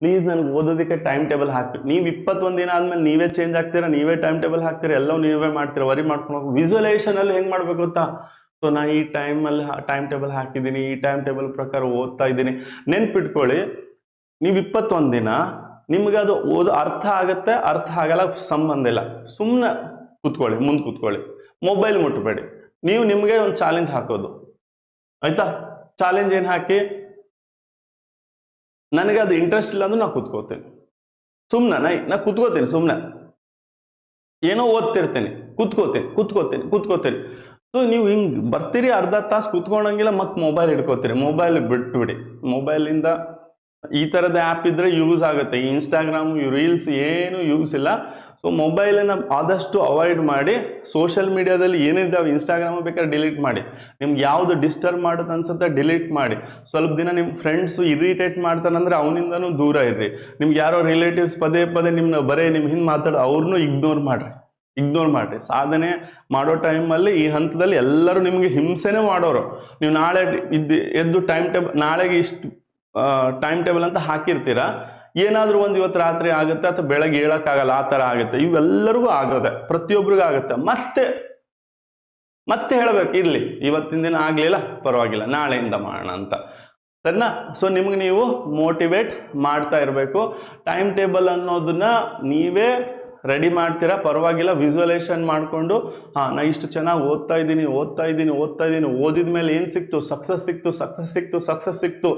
Please ನನಗೆ ಓದೋದಕ್ಕೆ time table ಹಾಕ್ಬೇಕು ನೀವು ಇಪ್ಪತ್ತೊಂದು ದಿನ ಆದ್ಮೇಲೆ ನೀವೇ ಚೇಂಜ್ ಆಗ್ತೀರಾ, ನೀವೇ ಟೈಮ್ ಟೇಬಲ್ ಹಾಕ್ತೀರಾ, ಎಲ್ಲವೂ ನೀವೇ ಮಾಡ್ತೀರಾ ವರಿ ಮಾಡ್ಕೊಂಡು ಹೋಗಿ ವಿಜುವಲೈಸೇಷನ್ ಅಲ್ಲಿ ಹೆಂಗ್ ಮಾಡ್ಬೇಕು ಗೊತ್ತಾ? ಸೊ ನಾ ಈ ಟೈಮ್ ಅಲ್ಲಿ ಟೈಮ್ ಟೇಬಲ್ ಹಾಕಿದ್ದೀನಿ, ಈ ಟೈಮ್ ಟೇಬಲ್ ಪ್ರಕಾರ ಓದ್ತಾ ಇದ್ದೀನಿ. ನೆನ್ಪಿಟ್ಕೊಳ್ಳಿ, ನೀವು ಇಪ್ಪತ್ತೊಂದು ದಿನ ನಿಮ್ಗೆ ಅದು ಓದು ಅರ್ಥ ಆಗತ್ತೆ, ಅರ್ಥ ಆಗಲ್ಲ, ಸಂಬಂಧ ಇಲ್ಲ. ಸುಮ್ಮನೆ ಕೂತ್ಕೊಳ್ಳಿ, ಮುಂದೆ ಕೂತ್ಕೊಳ್ಳಿ. ಮೊಬೈಲ್ ಮುಟ್ಬೇಡಿ. ನೀವು ನಿಮಗೆ ಒಂದು ಚಾಲೆಂಜ್ ಹಾಕೋದು. ಆಯ್ತಾ? ಚಾಲೆಂಜ್ ಏನು ಹಾಕಿ? ನನಗೆ ಅದು ಇಂಟ್ರೆಸ್ಟ್ ಇಲ್ಲ ಅಂದ್ರೆ ನಾ ಕೂತ್ಕೋತೀನಿ. ಸುಮ್ಮನೆ ನೈ, ನಾ ಕೂತ್ಕೋತೀನಿ ಸುಮ್ಮನೆ ಏನೋ ಓದ್ತಿರ್ತೇನೆ, ಕೂತ್ಕೋತೀನಿ ಕೂತ್ಕೋತೀನಿ ಕೂತ್ಕೋತೀನಿ. ಸೊ ನೀವು ಹಿಂಗೆ ಬರ್ತೀರಿ ಅರ್ಧ ತಾಸು ಕೂತ್ಕೊಂಡಂಗಿಲ್ಲ ಮತ್ತೆ ಮೊಬೈಲ್ ಹಿಡ್ಕೋತೀರಿ. ಮೊಬೈಲ್ ಬಿಟ್ಬಿಡಿ. ಮೊಬೈಲಿಂದ ಈ ಥರದ ಆ್ಯಪ್ ಇದ್ರೆ ಯೂಸ್ ಆಗುತ್ತೆ. ಇನ್ಸ್ಟಾಗ್ರಾಮ್ ರೀಲ್ಸ್ ಏನು ಯೂಸ್ ಇಲ್ಲ. ಸೊ ಮೊಬೈಲನ್ನು ಆದಷ್ಟು ಅವಾಯ್ಡ್ ಮಾಡಿ ಸೋಷಿಯಲ್ ಮೀಡಿಯಾದಲ್ಲಿ ಏನಿದ್ದಾವೆ ಇನ್ಸ್ಟಾಗ್ರಾಮ್ ಬೇಕಾದ್ರೆ ಡಿಲೀಟ್ ಮಾಡಿ. ನಿಮ್ಗೆ ಯಾವುದು ಡಿಸ್ಟರ್ಬ್ ಮಾಡುತ್ತೆ ಅನ್ಸುತ್ತೆ ಡಿಲೀಟ್ ಮಾಡಿ. ಸ್ವಲ್ಪ ದಿನ ನಿಮ್ಮ ಫ್ರೆಂಡ್ಸು ಇರಿಟೇಟ್ ಮಾಡ್ತಾನಂದ್ರೆ ಅವನಿಂದನೂ ದೂರ ಇರ್ರಿ. ನಿಮ್ಗೆ ಯಾರೋ ರಿಲೇಟಿವ್ಸ್ ಪದೇ ಪದೇ ನಿಮ್ಮ ಬರೇ ನಿಮ್ಮ ಹಿಂದೆ ಮಾತಾಡೋ ಅವ್ರನ್ನೂ ಇಗ್ನೋರ್ ಮಾಡಿರಿ. ಇಗ್ನೋರ್ ಮಾಡಿರಿ. ಸಾಧನೆ ಮಾಡೋ ಟೈಮಲ್ಲಿ ಈ ಹಂತದಲ್ಲಿ ಎಲ್ಲರೂ ನಿಮಗೆ ಹಿಂಸೆನೇ ಮಾಡೋರು. ನೀವು ನಾಳೆ ಇದ್ದು ಎದ್ದು ಟೈಮ್ ಟೇಬಲ್ ನಾಳೆಗೆ ಇಷ್ಟು ಟೈಮ್ ಟೇಬಲ್ ಅಂತ ಹಾಕಿರ್ತೀರಾ? ಏನಾದರೂ ಒಂದು ಇವತ್ತು ರಾತ್ರಿ ಆಗುತ್ತೆ ಅಥವಾ ಬೆಳಗ್ಗೆ ಹೇಳಕ್ಕಾಗಲ್ಲ, ಆ ಥರ ಆಗುತ್ತೆ. ಇವೆಲ್ಲರಿಗೂ ಆಗೋದೇ ಪ್ರತಿಯೊಬ್ಬರಿಗೂ ಆಗುತ್ತೆ. ಮತ್ತೆ ಮತ್ತೆ ಹೇಳಬೇಕು, ಇರಲಿ, ಇವತ್ತಿನ ದಿನ ಆಗಲಿಲ್ಲ, ಪರವಾಗಿಲ್ಲ, ನಾಳೆಯಿಂದ ಮಾಡೋಣ ಅಂತ. ಸರಿನಾ? ಸೊ ನಿಮ್ಗೆ ನೀವು ಮೋಟಿವೇಟ್ ಮಾಡ್ತಾ ಇರಬೇಕು. ಟೈಮ್ ಟೇಬಲ್ ಅನ್ನೋದನ್ನ ನೀವೇ ರೆಡಿ ಮಾಡ್ತೀರಾ? ಪರವಾಗಿಲ್ಲ ವಿಜುವಲೈಸೇಷನ್ ಮಾಡಿಕೊಂಡು, ಹಾಂ, ನಾ ಇಷ್ಟು ಚೆನ್ನಾಗಿ ಓದ್ತಾ ಇದ್ದೀನಿ ಓದ್ತಾ ಇದ್ದೀನಿ ಓದ್ತಾ ಇದ್ದೀನಿ. ಓದಿದ ಮೇಲೆ ಏನು ಸಿಕ್ತು? ಸಕ್ಸಸ್ ಸಿಕ್ತು ಸಕ್ಸಸ್ ಸಿಕ್ತು ಸಕ್ಸಸ್ ಸಿಕ್ತು.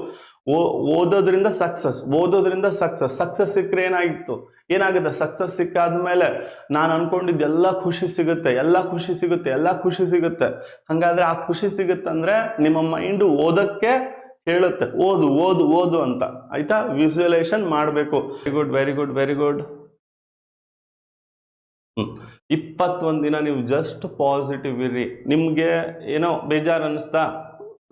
ಓ, ಓದೋದ್ರಿಂದ ಸಕ್ಸಸ್ ಓದೋದ್ರಿಂದ ಸಕ್ಸಸ್ ಸಕ್ಸಸ್ ಸಿಕ್ಕರೆ ಏನಾಗಿತ್ತು? ಏನಾಗುತ್ತೆ? ಸಕ್ಸಸ್ ಸಿಕ್ಕಾದ್ಮೇಲೆ ನಾನು ಅನ್ಕೊಂಡಿದ್ದು ಎಲ್ಲ ಖುಷಿ ಸಿಗುತ್ತೆ, ಎಲ್ಲ ಖುಷಿ ಸಿಗುತ್ತೆ, ಎಲ್ಲ ಖುಷಿ ಸಿಗುತ್ತೆ. ಹಾಗಾದ್ರೆ ಆ ಖುಷಿ ಸಿಗುತ್ತಂದ್ರೆ ನಿಮ್ಮ ಮೈಂಡು ಓದಕ್ಕೆ ಹೇಳುತ್ತೆ. ಓದು ಓದು ಓದು ಅಂತ. ಆಯ್ತಾ? ವಿಜುವಲೈಸೇಷನ್ ಮಾಡಬೇಕು. Very good very good very good ಇಪ್ಪತ್ತೊಂದು ದಿನ ನೀವು ಜಸ್ಟ್ ಪಾಸಿಟಿವ್ ಇರ್ರಿ. ನಿಮಗೆ ಏನೋ ಬೇಜಾರು ಅನ್ನಿಸ್ತಾ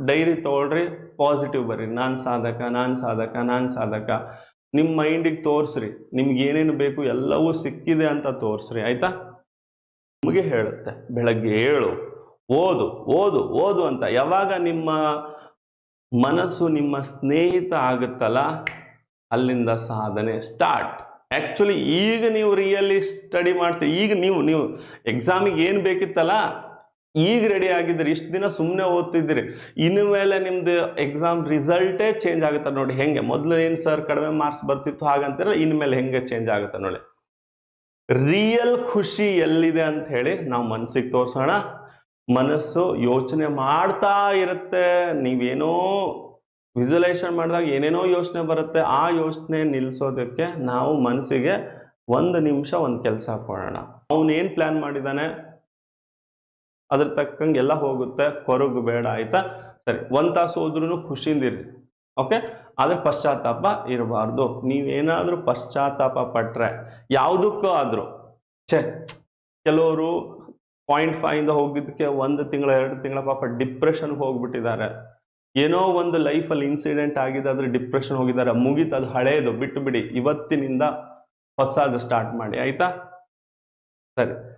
ಡೈರಿ ತೊಗೊಳ್ರಿ ಪಾಸಿಟಿವ್ ಬರ್ರಿ. ನಾನು ಸಾಧಕ ನಾನು ಸಾಧಕ ನಾನು ಸಾಧಕ. ನಿಮ್ಮ ಮೈಂಡಿಗೆ ತೋರಿಸ್ರಿ. ನಿಮ್ಗೆ ಏನೇನು ಬೇಕು ಎಲ್ಲವೂ ಸಿಕ್ಕಿದೆ ಅಂತ ತೋರಿಸ್ರಿ, ಆಯಿತಾ? ನಿಮಗೆ ಹೇಳುತ್ತೆ. ಬೆಳಗ್ಗೆ ಏಳು, ಓದು ಓದು ಓದು ಅಂತ. ಯಾವಾಗ ನಿಮ್ಮ ಮನಸ್ಸು ನಿಮ್ಮ ಸ್ನೇಹಿತ ಆಗುತ್ತಲ್ಲ, ಅಲ್ಲಿಂದ ಸಾಧನೆ ಸ್ಟಾರ್ಟ್ ಆ್ಯಕ್ಚುಲಿ ಈಗ ನೀವು ರಿಯಲಿ ಸ್ಟಡಿ ಮಾಡ್ತೀವಿ ಈಗ ನೀವು ನೀವು ಎಕ್ಸಾಮಿಗೆ ಏನು ಬೇಕಿತ್ತಲ್ಲ, ಈಗ ರೆಡಿ ಆಗಿದ್ದೀರಿ. ಇಷ್ಟು ದಿನ ಸುಮ್ಮನೆ ಓದ್ತಿದ್ದೀರಿ. ಇನ್ನು ಮೇಲೆ ನಿಮ್ದು ಎಕ್ಸಾಮ್ ರಿಸಲ್ಟೇ ಚೇಂಜ್ ಆಗುತ್ತೆ ನೋಡಿ. ಹೆಂಗೆ? ಮೊದಲು ಏನು ಸರ್ ಕಡಿಮೆ ಮಾರ್ಕ್ಸ್ ಬರ್ತಿತ್ತು ಹಾಗಂತೀರ ಇನ್ಮೇಲೆ ಹೆಂಗೆ ಚೇಂಜ್ ಆಗುತ್ತೆ ನೋಡಿ. ರಿಯಲ್ ಖುಷಿ ಎಲ್ಲಿದೆ ಅಂತ ಹೇಳಿ ನಾವು ಮನಸ್ಸಿಗೆ ತೋರಿಸೋಣ. ಮನಸ್ಸು ಯೋಚನೆ ಮಾಡ್ತಾ ಇರುತ್ತೆ. ನೀವೇನೋ ವಿಜುವಲೈಸೇಷನ್ ಮಾಡಿದಾಗ ಏನೇನೋ ಯೋಚನೆ ಬರುತ್ತೆ, ಆ ಯೋಚನೆ ನಿಲ್ಲಿಸೋದಕ್ಕೆ ನಾವು ಮನಸ್ಸಿಗೆ ಒಂದು ನಿಮಿಷ ಒಂದು ಕೆಲಸ ಕೊಡೋಣ. ಅವನೇನು ಪ್ಲ್ಯಾನ್ ಮಾಡಿದ್ದಾನೆ ಅದ್ರ ತಕ್ಕಂಗೆ ಎಲ್ಲ ಹೋಗುತ್ತೆ, ಕೊರಗು ಬೇಡ ಆಯಿತಾ? ಸರಿ, ಒಂದು ತಾಸು ಹೋದ್ರೂ ಖುಷಿಯಿಂದಿರಿ ಓಕೆ ಆದರೆ ಪಶ್ಚಾತ್ತಾಪ ಇರಬಾರ್ದು. ನೀವೇನಾದರೂ ಪಶ್ಚಾತ್ತಾಪ ಪಟ್ಟರೆ ಯಾವುದಕ್ಕೂ ಆದರೂ, ಛೇ, ಕೆಲವರು ಪಾಯಿಂಟ್ ಫೈವಿಂದ ಹೋಗಿದ್ದಕ್ಕೆ ಒಂದು ತಿಂಗಳ, ಎರಡು ತಿಂಗಳ ಪಾಪ ಡಿಪ್ರೆಷನ್ಗೆ ಹೋಗ್ಬಿಟ್ಟಿದ್ದಾರೆ. ಏನೋ ಒಂದು ಲೈಫಲ್ಲಿ ಇನ್ಸಿಡೆಂಟ್ ಆಗಿದೆ, ಆದರೆ ಡಿಪ್ರೆಷನ್ ಹೋಗಿದ್ದಾರೆ, ಮುಗೀತು, ಅದು ಹಳೇದು, ಬಿಟ್ಟು ಬಿಡಿ. ಇವತ್ತಿನಿಂದ ಹೊಸದು ಸ್ಟಾರ್ಟ್ ಮಾಡಿ, ಆಯ್ತಾ? ಸರಿ.